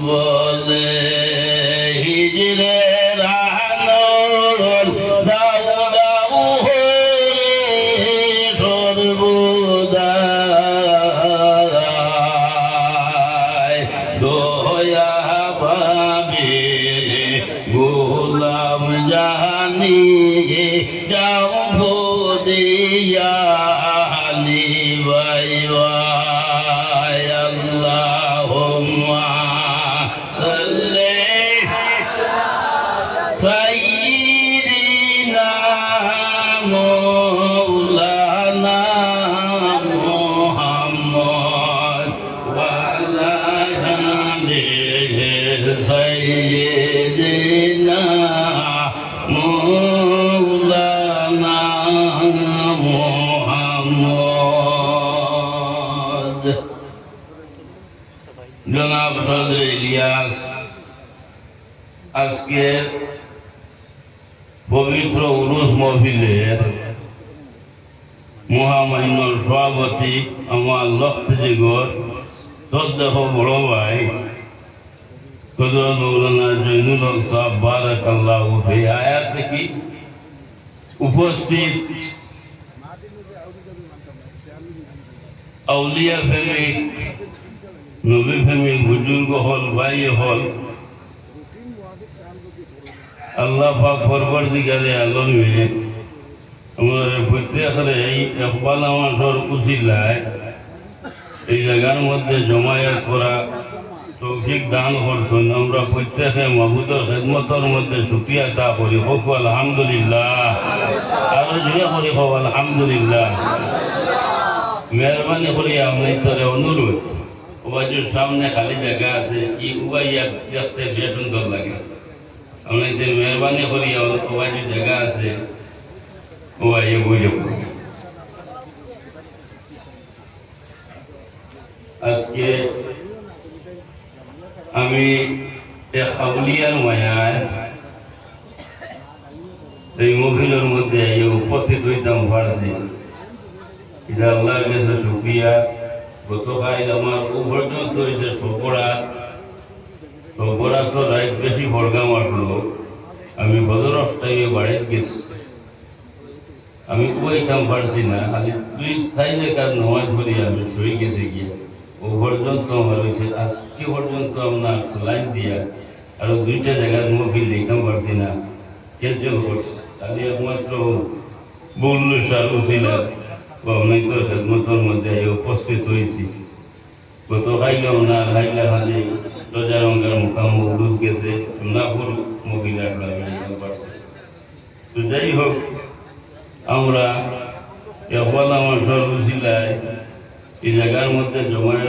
What? জনাব সদর ইলিয়াস আজকে পবিত্র উরুস মহফিলের মহামান্যর সভাপতি আমার লক্ষ্যজিগর শ্রদ্ধেহ বড় ভাই হজরত মৌলানা জৈনুল হক সাহেব বারাক আল্লাহ এই আয়াত উপস্থিত আউলিয়া প্রেমিক নবী প্রেমিক বুজুর্গ হল ভাই হল আল্লাহ পাক পরবর্তীকালে আলমে আমাদের প্রত্যেকের এই একবাল আমাদের উচিলায় এই জায়গার মধ্যে জমায়েত করা তৌফিক দান করছেন। আমরা প্রত্যেকে মাহবুদের খেদমতর মধ্যে সুক্রিয়া তা করি। হোক আলহামদুলিল্লাহ। আরও জুড়ে করি, হোক আলহামদুলিল্লাহ। মেহরবানি করি আমি তোরে অনুরোধ। ওবাজুর সামনে খালি জায়গা আছে, ই উবাই দেখতে বেশ সুন্দর লাগে। আপনাদের মেহরবানি করি ওবাজুর জায়গা আছে ওবাই বুঝে আজকে আমি আউলিয়ার মায়ায় এই মহিলার মধ্যে উপস্থিত হইতাম পারছি এটা আল্লাহর কাছে শুক্রিয়া। গতকাল আমার ও পর্যন্ত হয়েছে সপরা সপরা তো রাইট বেশি ভরগা মারলো। আমি বদরফ টাইমে বাড়িতে গেছি। আমি কইতাম পারছি না, খালি দুই স্থায়ী কাজ নমাজ পড়ি আমি শুয়ে গেছি গিয়ে। ও পর্যন্ত আজকে পর্যন্ত আপনার লাইন দিয়া আর দুইটা জায়গার মুভিল দেখতাম পারছি না কেজন করছে। একমাত্র বলল সারু ছিল খেদমতর মধ্যে উপস্থিত হয়েছি। গত খাইলাম না খাইলা খালি রোজা রঙের মুখামুখ দুধ গেছে নাপুর মহিলার তো যাই হোক, আমরা এখন আমার সর্বশিলায় এই জায়গার মধ্যে প্রত্যেক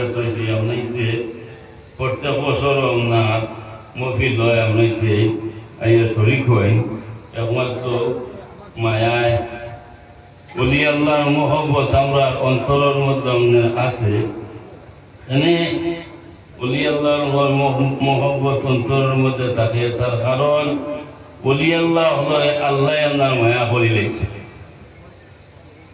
বছর একমাত্র মায়ায় বলি আল্লাহর মহব্বত আমরা অন্তরের মধ্যে আছে। এনে বলি আল্লাহর মহব্বত অন্তরের মধ্যে থাকে, তার কারণ বলি আল্লাহ হলে আল্লাহ মায়া করি লেগছে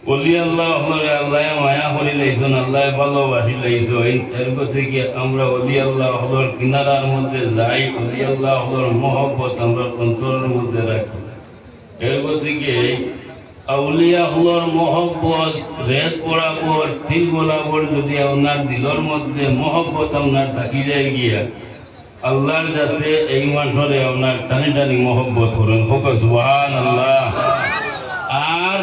বলি আল্লাহ হলে আল্লাহ মায়া করি লাইছেন আল্লাহ ভালোবাসি লাইছেন। এর থেকে আমরা অলি আল্লাহ হলর কিনারার মধ্যে যাই অলি আল্লাহ হলর মহব্বত আমরা অন্তরের মধ্যে রাখি। এর থেকে আউলিয়া হলর মহব্বত রেত বরাবর তিল বরাবর যদি আপনার দিলর মধ্যে মহব্বত আপনার থাকি যায় গিয়া, আল্লাহর যাতে এই মানুষরে আপনার টানি টানি মহব্বত করেন। হোক সুবহান আল্লাহ আর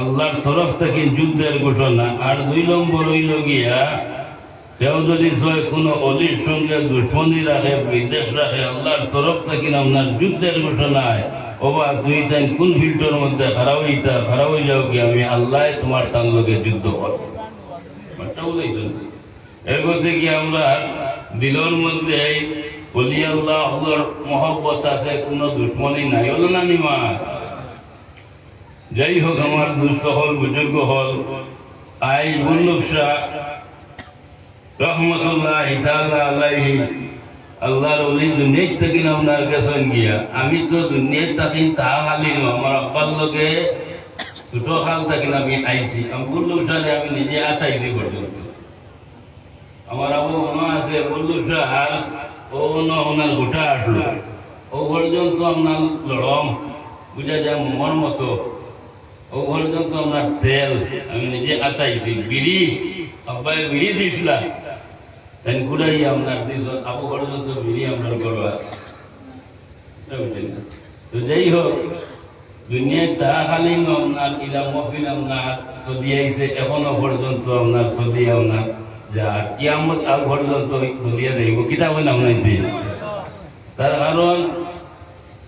আল্লাহর তরফ থেকে যুদ্ধের ঘোষণা। আর দুই নম্বর হইল গিয়া, কেউ যদি কোনো অলির সঙ্গে দুশ্মনী রাখে, বিদেশ রাখে, আল্লাহর তরফ থেকে আপনার যুদ্ধের ঘোষণায় ওবা তুই তাই কোন ফিল্ডের মধ্যে খারাপ হইতা খারাপ হয়ে যাও কি আমি আল্লাহ তোমার তার লোকে যুদ্ধ করব কি আমরা দিলর মধ্যে বলি, আল্লাহ মহব্বত আছে, কোনো দুশ্মনী নাই। হলো না নিমা যাই হোক, আমার দুস্থ হল বুজুর্গ হল আই বুল্লুক শাহ রহমতুল্লাহ ইতালা আল্লাহর ওলি দুনিয়ার থেকে আপনার কাছে গিয়া। আমি তো দুনিয়ার থাকি তা হালি নো, আমার আব্বার লগে ছোট হাল থাকি আমি আইছি। আমি বুল্লুক শাহে আমি নিজে আতাইছি পর্যন্ত। আমার আবু মনে আছে বুল্লুক শাহ হাল ও না ওনার গোটা আসলো। ও পর্যন্ত আপনার লড়ম, বুঝা যায় মন মতো ও আমরা তেল আমি নিজে আতাইছি বিড়ি আব্বাই বিড়ি দিছিলা। তাই ঘুরাই আপনার দিস আবু পর্যন্ত বিড়ি আপনার আছে। তো যাই হোক, দুনিয়ায় তা খালি আপনার, ইলা মফিল আপনার চলি আইছে, এখনও পর্যন্ত আপনার চলি আপনার। যা কিয়ামত আগ পর্যন্ত চলিয়া যাইব কিতাব আপনার দিয়ে। তার কারণ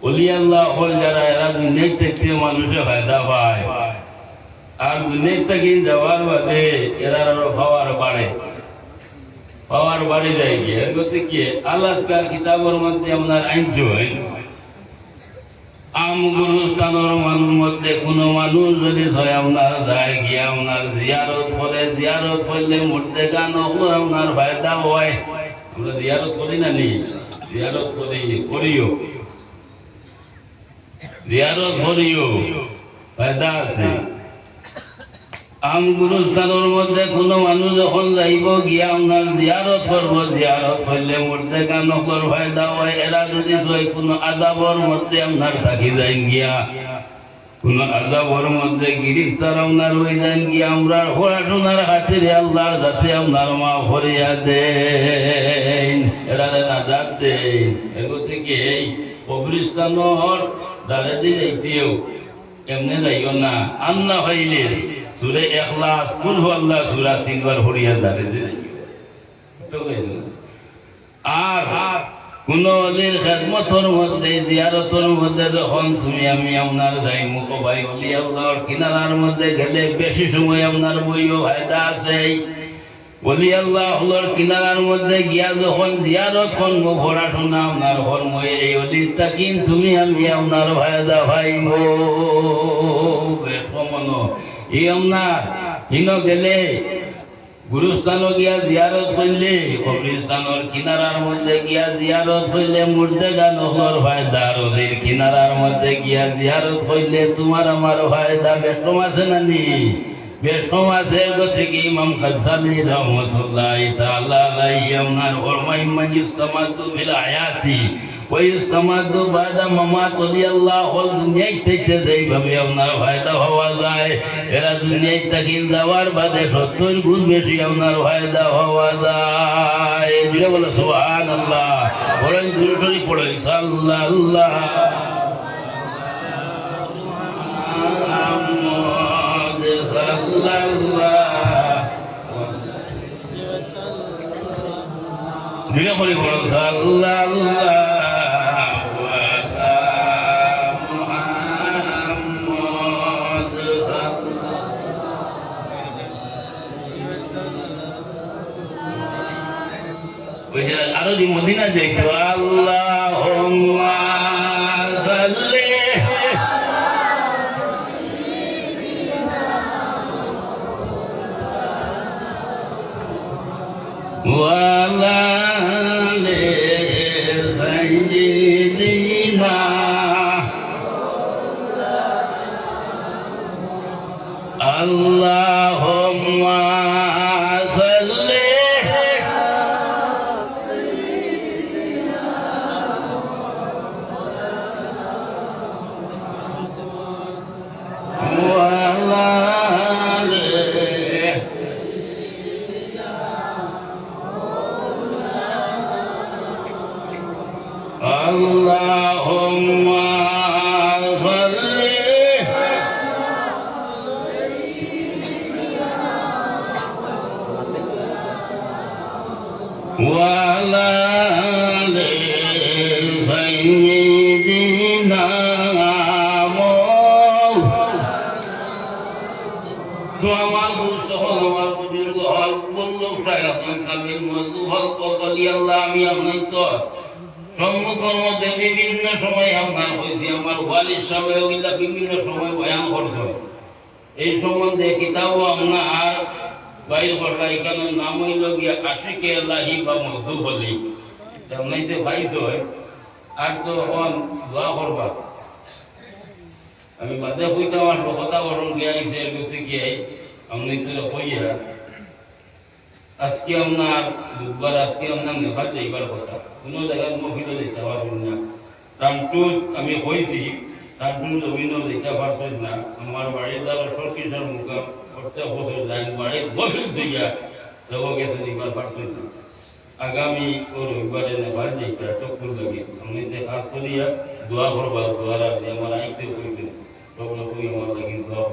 অলি হল যারা, এরা দুনিয়ার থেকে মানুষে ফায়দা পায়। আর দুনিয়ার থেকে যাওয়ার বাদে এরা আরও পাওয়ার বাড়ে। পাওয়ার বাড়ে যায় গিয়ে। গতি কি? আলাস্কার কিতাবের মধ্যে আম মানুষ মধ্যে কোনো মানুষ যদি হয় আপনার যায় গিয়ে আপনার জিয়ারত করে জিয়ারত করলে মূর্তে গান আপনার ফায়দা হয়। আমরা জিয়ারত করি না নি? জিয়ারত করি, করিও। জিয়ারত করিও ফায়দা আছে। আম মধ্যে কোনো মানুষ যখন যাইব, গিয়া আপনার জিয়ারত করব জিয়ারত করলে মধ্যে কর ফায়দা হয় এরা যদি কোনো আদাবর মধ্যে আপনার থাকি যায় গিয়া। কোন আজাবর মধ্যে গিরিফতার আপনার হয়ে যান গিয়া। আমরা পড়াশোনার খাতিরে আল্লাহর যাতে আপনার মা ভরিয়া দেন। এরা যাত দেন এগো থেকে কবরিস্তানর দাঁড়ে দিয়ে যাইতেও এমনি যাইও না? আন্না হইলে সুরে এখলাস, কুল আল্লাহ, সুরা তিনবার হরিয়া দাঁড়ে যাইও আর কোন অলির খেদমতর মধ্যে, জিয়ারতর মধ্যে যখন তুমি আমি আপনার যাই মুখ ভাই অলি আল্লাহর কিনারার মধ্যে গেলে বেশি সময় আপনার বইও ফায়দা আছে বলি আল্লাহ হলোর কিনারার মধ্যে গিয়া যখন জিয়ারত করব পড়াশোনা আপনার কর্ম এই অলির তাকিন, তুমি আমি আপনার এই আপনার, হিন গেলে গুরুস্থান গিয়া জিয়ারত করলে কবরিস্তানের কিনারার মধ্যে গিয়া জিয়ারত করলে মুর্দে গানহর ফায়দা রোদের কিনারার মধ্যে গিয়া জিয়ারত করলে তোমার আমার ফায়দা বেশম আছে না নি? সমাজে গতি কি ইমাম খাজ্জালি রহমতুল্লাহ তাআলা আলাইহি আমনার ফরমাই মান ইসতামাদু বিল আয়াতি ওয়া ইসতামাদু বাদা মামাত রাদিয়াল্লাহু আল দুনিয়ায় থেকে যেইভাবে আপনার ফায়দা হওয়া যায়, এরা দুনিয়ায় থেকে যাওয়ার বাদে 70 গুণ বেশি আপনার ফায়দা হওয়া যায়। জুড়ে বলো, সুবহানাল্লাহ। বলেন জুড়ে জুড়ে পড়ো সাল্লাল্লাহ আল্লাহ দিলে বলে পড়েন সাল্লাহ আল্লাহ আরও যে মদিনা যাইতো আল্লাহ What. আমি তো সম্মুখের মধ্যে বিভিন্ন সময় আপনার হয়েছি আমার ওইটা বিভিন্ন সময় বয়ান করছে এই সম্বন্ধে কিতাব আপনার বাইর করলা, এখানে নাম হইল গিয়া আশিকে আল্লাহি বা মজদু বলি। তেমনিতে ভাইস হয়, আর তো হন দোয়া করবা। আমি বাদে কইতাম আসব কথা বরং গিয়া আইসে গতি গিয়ে আমি তো কইয়া, আজকে আপনার বুধবার, আজকে আপনার নেভার যাইবার কথা। কোনো জায়গায় মহিলা যেতে পারবেন না। টানটু আমি কইছি টানটু জমিন যেতে পারছেন না। আমার বাড়ির দ্বারা সরকিসার মুখা করতে বছর যায় বাড়ির বছর দিয়া লোক গেছে দিবার পারছেন না। আগামী ও রবিবারে নেভার যাইতে চক্কর লাগে। আমি দেখা করিয়া দোয়া করবা দোয়া রাখছি আমার আইতে কইতে সব লোক আমার লাগি দোয়া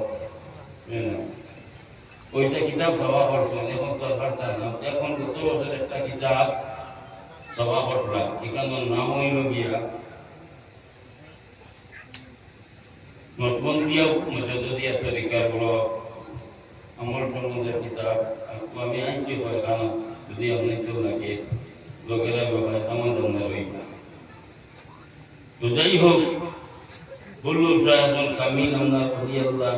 ওইটা কিতাব সভা করছেন, এখন তো পারতাম না। এখন গত বছর একটা কিতাব সভা করলাম। এখানে নাম হইল গিয়া নটবন্দিয়া মজদিয়া তরিকার বড় আমার সম্বন্ধে কিতাব আমি আনছি হয় কারণ যদি আপনি তো লাগে, লোকেরা ব্যাপারে আমার জন্য রইবা তো যাই হোক বলুন সাহেব কামিল আমরা করি আল্লাহ।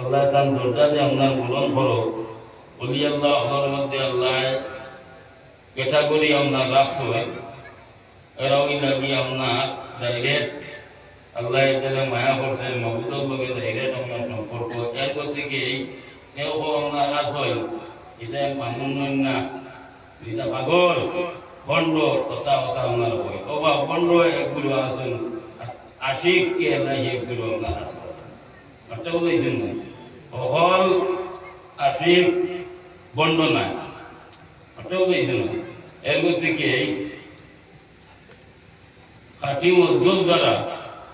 আল্লাহ তার দরজা যে আপনার পূরণ করো বলি আল্লাহ আপনার মধ্যে আল্লাহ ক্যাটাগরি আপনার রাখছো। এরাও লাগি আপনার ডাইরেক্ট আল্লাহ এদের মায়া করছে মহবুদর লগে ডাইরেক্ট আপনার সম্পর্ক। এর করতে কি কেউ আপনার আসয় এটা মানুষ নয় না। এটা পাগল বন্ড কথা কথা আপনার হয় অবা বন্ড একগুলো আছেন। আশিক কে আল্লাহ একগুলো আপনার আছে? একটা বলেছেন না অকল আশিক বন্ড নাই। একটা বলেছেন না এর খাটি দ্বারা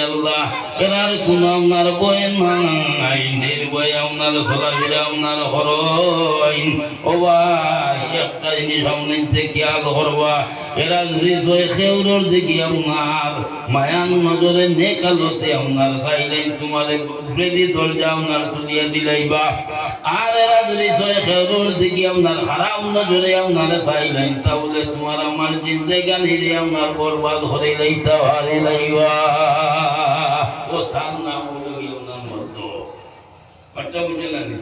আল্লাহ। এরার কোন আপনার নাই। নির্ভয় আপনার চলাফেরা আপনার ও ভাই একটা জিনিস আপনার থেকে আল করবা, এরা যদি জয় খেউরর দিকে আপনার মায়ান নজরে নেকালতে আপনার চাইলেন তোমার ফ্রেদি দরজা আপনার তুলিয়া দিলাইবা। আর এরা যদি জয় খেউরর দিকে আপনার খারাপ নজরে আপনার চাইলেন তাহলে তোমার আমার জিন্দেগান লাইতা, হারে লাইবা নাম হলো কি আপনার মতো বাচ্চা বুঝে লাগে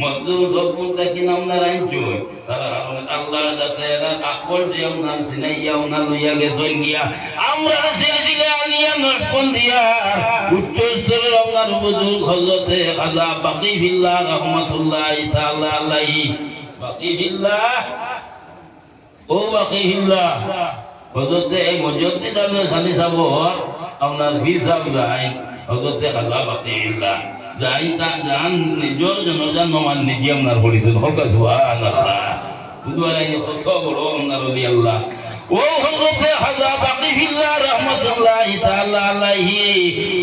মজদুর দপুর দেখি নাম না রাইছো তারা আল্লাহ যাতে এরা আকল দিয়ে নাম সিনাইয়া ওনা লইয়া গেছেন গিয়া। আমরা দিলে আনিয়া নটপন দিয়া। উচ্চ স্তরের আপনার বুজুর্গ হজরতে খাজা বাকি বিল্লাহ রহমতুল্লাহ তাআলা আলাইহি। বাকি বিল্লাহ ও বাকি বিল্লাহ হজরতে মজদ্দিদ আল সালি সাহেব আপনার বীর সাহেব যায় হজরতে খাজা বাকি বিল্লাহ যাই তা জান নিজর জনজান নমান নিজে আপনার পরিচয় হোক, সুবহানাল্লাহ। দুয়ারাই কত বড় আপনার ওলি আল্লাহ। ও হযরতে হাজা বাকি ফিল্লাহ রাহমাতুল্লাহ তাআলা আলাইহি।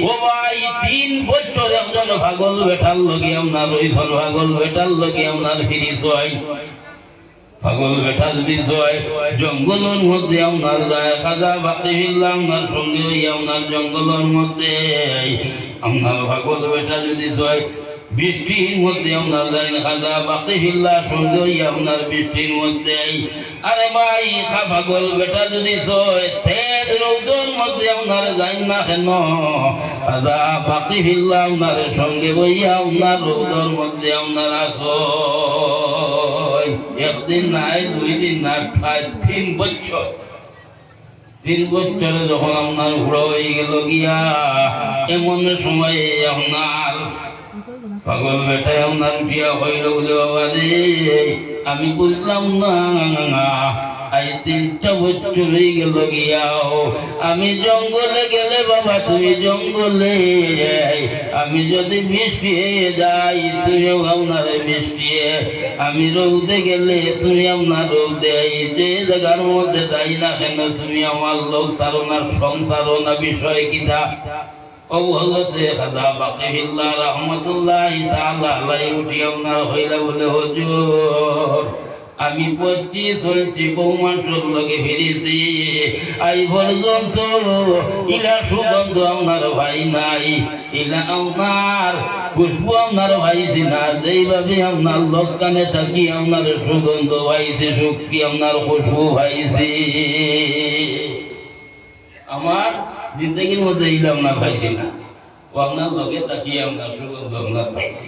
ও ভাই, তিন বছর একজন পাগল বেটার লগে আপনার ওই পাগল বেটার লগে আপনার ফিরিস হয়। পাগল বেটা যদি জয় জঙ্গলের মধ্যে আপনার যায়, খাজা বাকি ফিল্লাহ আপনার সঙ্গে হইয়া আপনার জঙ্গলের মধ্যে। আপনার পাগল বেটা যদি জয় বৃষ্টির মধ্যে আপনার লাইন খাজা বাকি হিল্লা সঙ্গে হইয়া আপনার বৃষ্টির মধ্যে। আরে ভাই, খা পাগল বেটা যদি জয় তে রৌদর মধ্যে আপনার যাই না কেন? আদা বাকি ফিল্লা আপনার সঙ্গে বইয়া আপনার রৌদর মধ্যে আপনার আসো একদিন নাই দুই দিন না প্রায় তিন বছর। তিন বছরে যখন আপনার ঘুরা হয়ে গেল গিয়া, এমন সময়ে আপনার পাগল বেটায় আপনার বিয়া হইল বলে বাবা রে আমি বুঝলাম না। হয়ে গেল গিয়াও আমি জঙ্গলে গেলে বাবা তুমি জঙ্গলে আমি যদি মিশিয়ে যাই তুমিও আপনার মিশিয়ে আমি রৌদে গেলে তুমি আপনার রৌদে যে জায়গার মধ্যে যাই না কেন, তুমি আমার লোক সারো না সংসারো না বিষয় কিনা অবহলতে রহমতুল্লাহ তাআলা আপনার হইলা বলে, হুজুর আমি পড়ছি চলছি বৌমাসর লগে ফিরেছি। আই পর্যন্ত ইলা সুগন্ধ আপনার ভাই নাই, ইলা আপনার পুষ্প আপনার ভাইছি না যেইভাবে আপনার লোককানে থাকি, আপনার সুগন্ধ ভাইছে শক্তি আপনার পুষ্প ভাইছে আমার জিন্দগির মধ্যে ইলাম না পাইছি না। আপনার লোকে তাকিয়ে আপনার সুগন্ধ আপনার পাইছি।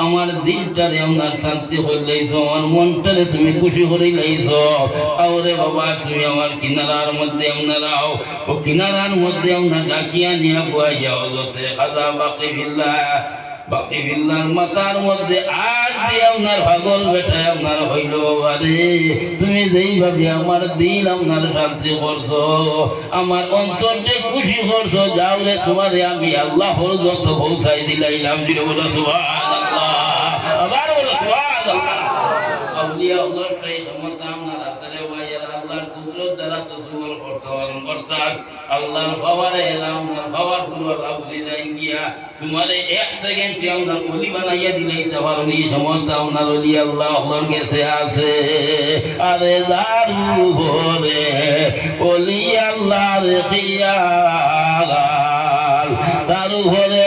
আমার দিলটারে আপনার শান্তি হইলাইছ আমার মনটারে তুমি খুশি হইলাইছ আরে বাবা, তুমি আমার কিনারার মধ্যে আপনারাও ও কিনারার মধ্যে আপনার ডাকিয়া নিয়ে বুয়া যাও যতে খাজা বাকি বিল্লাহ। আমার দিল, আপনার শান্তি করছ, আমার অন্তরকে খুশি করছ যাও রে তোমারে আমি আল্লাহ যত পৌঁছাই দিলাইলাম দিলে বলো, সুবহানাল্লাহ। আবার বলো আসলে কুদরত দ্বারা তসুবর করতে পারেন অর্থাৎ আল্লাহর খাবারে এলাম খাবার লাভ হয়ে যায় গিয়া, তোমারে এক সেকেন্ডে অলি বানাইয়া তো ক্ষমতা আপনার অলি আল্লাহ আপনার কাছে আছে। আরে দারু ভরে অলি দারু ভরে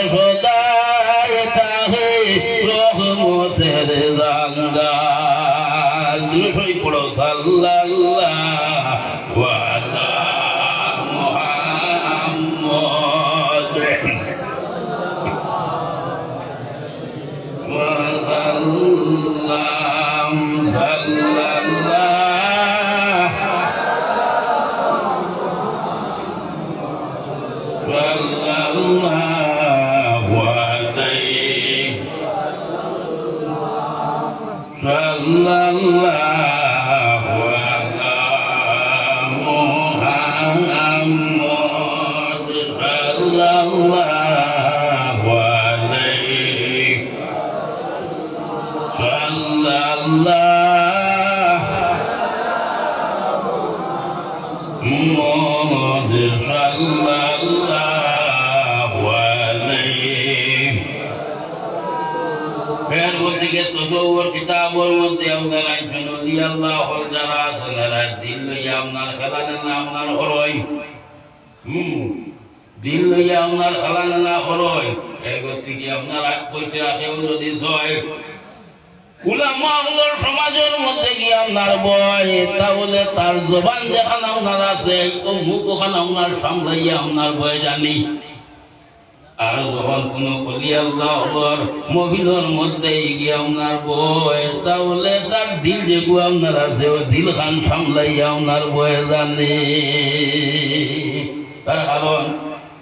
আপনার খেলানে না হরই এর গতিকে আপনার যদি আপনার জবান যেখানে আছে ও মুখ সামলাইয়া বয় জানি। মহিলার মধ্যে গিয়ে আপনার বয় তাহলে তার দিল যেগু আপনার আছে, ও দিল খান সামলাইয়া আপনার বয়ে জানে। তার কারণ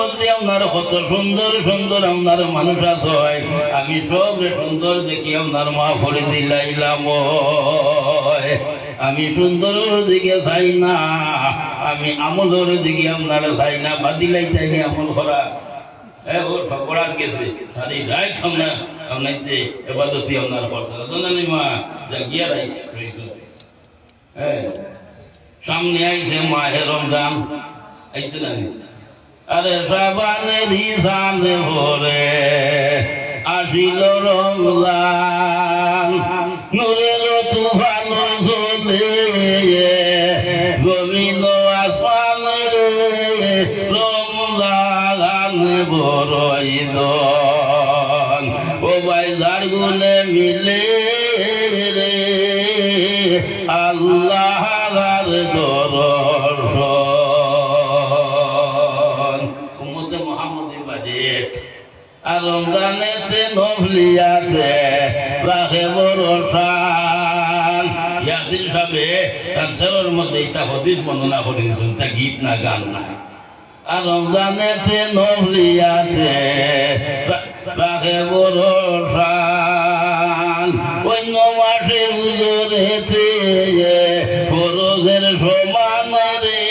আপনার কত সুন্দর সুন্দর আপনার মানুষ আছে। আমি সব সুন্দর দেখি আপনার মা করে দিলাইলাম আমি সুন্দরের দিকে চাই না, আমি আমলের দিকে আপনার চাই না বাদিলাই চাই না আমল করা রায় সামনে জানি মা? হ্যাঁ সামনে আইছে মাহে রমজান। আইছে না? আরে সাবানের হিসাবে ভরে আসিল রমজান। নূরের তুফান চলে জমিন আসমানের রমজান বড়ই দন ও ভাই যার গুনে মিলে আল্লাহ দর্শন রাখে বরসান ইয়াসিন সাহেবে মধ্যে এটা হদিস বর্ণনা করে তা গীত না, গান না। আর রমজানেতে নভলিয়াতে রাখে বরসান অন্য মাসে হুজুরেতে ফরজের সমান রে,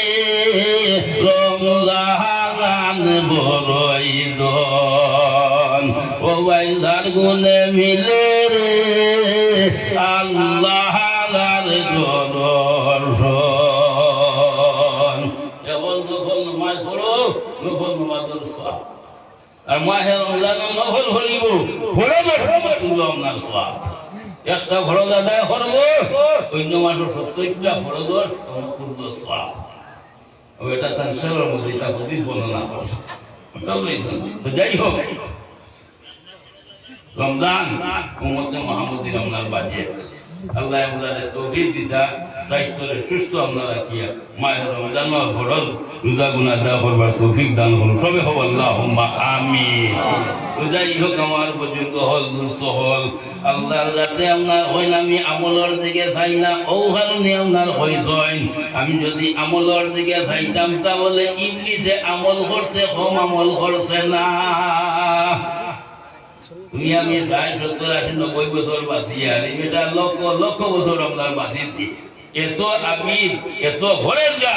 রমজান দন ও ভাই গুনে মিলে রে আল্লাহ দর্শন কেবল নফল নামাজ পড়ো নফল নামাজের সব। আর মাহে রমজান নফল হইব তুলো আপনার সব। একটা ফরজ আদায় করব, অন্য মাসের প্রত্যেকটা ফরজ সমতুল্য সব। এটা তার সেবার মধ্যে এটা প্রতি বর্ণনা করছে যাই হোক রমজান উম্মতে মোহাম্মদী রমজান বাজে আল্লাহ আমাদের তৌফিক দিতা স্বাস্থ্যরে সুস্থ আপনারা রাখিয়া মায়ের রমজান ভরল রোজা গুণা দা করবার তৌফিক দান করুন। সবে হব আল্লাহ আমি যাই হোক আমার পর্যন্ত হল দুস্থ হল। আল্লাহর যাতে আপনার হইন, আমি আমলের দিকে চাই না ও কারণে আপনার হই জয়েন। আমি যদি আমলের দিকে চাইতাম তাহলে ইংলিশে আমল করতে কম আমল করছে না। তুমি আমি ষাট সত্তর আশি নব্বই বছর বাঁচি এই লক্ষ লক্ষ বছর আমরা বাঁচিছি। এত আমি এত ঘরের যা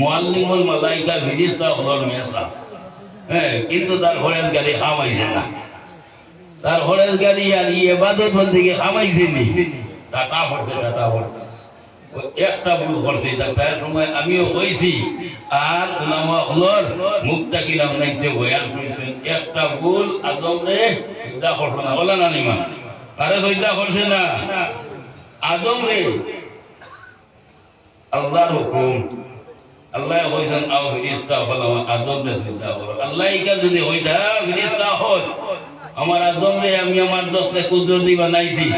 মোয়াল্লিমুল মালাইকা ফিরিস্তা হলর মেসা হ্যাঁ কিন্তু তার ঘরের গাড়ি খামাইছে না। তার ঘরের গাড়ি আর ইয়ে বাদত বন্দিকে খামাইছে নি। পড়ছে টাটা পড়ছে। ও একটা ভুল করছে, এটা প্রায় সময় আমিও কইছি। আর উলামা হলর মুক্তা কিলাম নাইতে বয়ান করেছেন, একটা ভুল আদম রে বলা না নিমা। আরে তো করছে না। আদম রে আল্লাহর হুকুম। আল্লাহ কইছেন, আও আদম রে করো। আল্লাহ ইকা যদি হইতা ফিরিস্তা হল আমার আদম রে আমি আমার দশটা কুদরতি বানাইছি।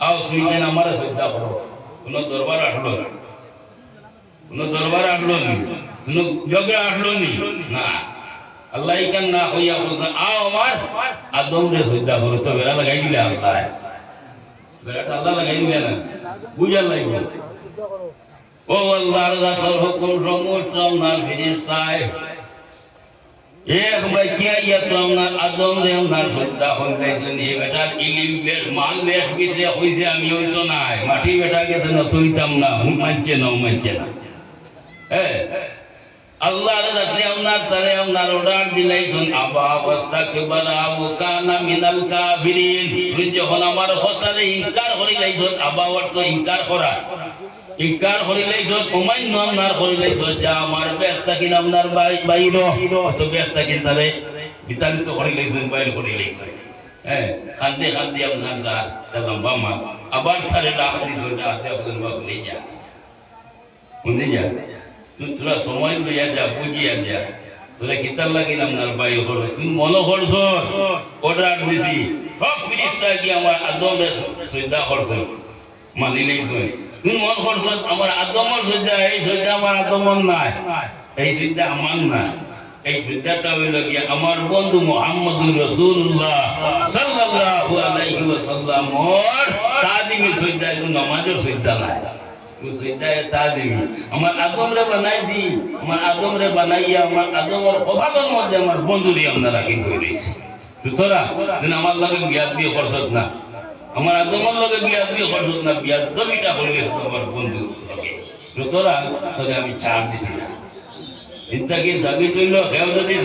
আও তুই যেন আমার চিন্তা করো। কোনো দরবার আসলো না। কোনো দরবার আসলো নি। কোনো জগড়া আসলো নি। না। আল্লাহ ইকান না হইয়া বলতেন আও আমার আদম রে চিন্তা করো তো বেড়া লাগাই দিলে আল্লাহ। বেড়াটা আল্লাহ লাগাই দিলে না, বুঝার লাগবে। ও আল্লাহর রাসূল হুকুম সমস্ত আপনার ফিরিস্তায় আদম রে আপনার সত্তা হইতেছেন এই বেটার বেশ, মাল বেশ বিছে হইছে, আমি হইতো নাই। মাটি বেটা গেছে না তুইতাম না মানছে না মানছে না। হ্যাঁ? আল্লাহর রাত্রে আপনার তারে আপনার অর্ডার দিলাইছেন, আবা অবস্থা কেবল আবু কানা মিনাল কাফিরিন। তুই যখন আমার হতারে ইনকার করিলাইছেন আবা অর্থ ইনকার করা। ইনকার করিলাইছেন অমান্য আপনার করিলাইছেন যা আমার ব্যস্তা কিন আপনার বাইর তো ব্যস্তা কিন তারে বিতাড়িত করিলাইছেন, বাইর করিলাইছেন। হ্যাঁ খান্দি খান্দি আপনার দা তালাম বামা আবার তারে ডাক দিছেন যা আপনার বাবু নিয়ে যা। বুঝলি যা? তোরা সময় লইয়া যা, বুঝিয়া যা। তোরা কিতার লাগিন আপনার বায়ু করবে তুমি মনে করছ? অর্ডার দিছি। সব ফিরিস্তা কি আমার আদমের শ্রদ্ধা করছে মানিলেই তুই তুমি মন করছ আমার আদমর শ্রদ্ধা? এই শ্রদ্ধা আমার আদমর নাই। এই শ্রদ্ধা আমার না এই শ্রদ্ধাটা হইল গিয়া আমার বন্ধু মোহাম্মদুর রসুল্লাহ সাল্লাল্লাহু আলাইহি ওয়াসাল্লাম ওর তাজিমি শ্রদ্ধা নামাজের শ্রদ্ধা নাই। শ্রদ্ধায় তাজিমি আমার আদম রে বানাইছি, আমার আদম রে আমার মধ্যে আমার বন্ধু দিয়ে করে দিয়েছি। সুতরাং, যেন আমার লগে দিয়ে না। আমার লগে দিয়ে না আমার বন্ধু সুতরাং, তোকে আমি ছাড় দিছি না। দাবি করল যদি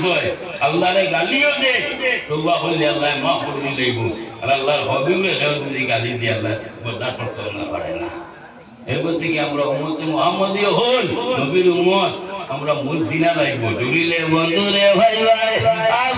আল্লাহরে গালিও দে। আল্লাহ মা করে আর আল্লাহর যদি গালি দিয়ে আল্লাহ না পারে না। এরপর থেকে আমরা উম্মতে মুহাম্মদীয় হল নবীর উম্মত আমরা মূল সিনা লাগবো জুড়িলে বন্ধু রে ভাই ভাই আজ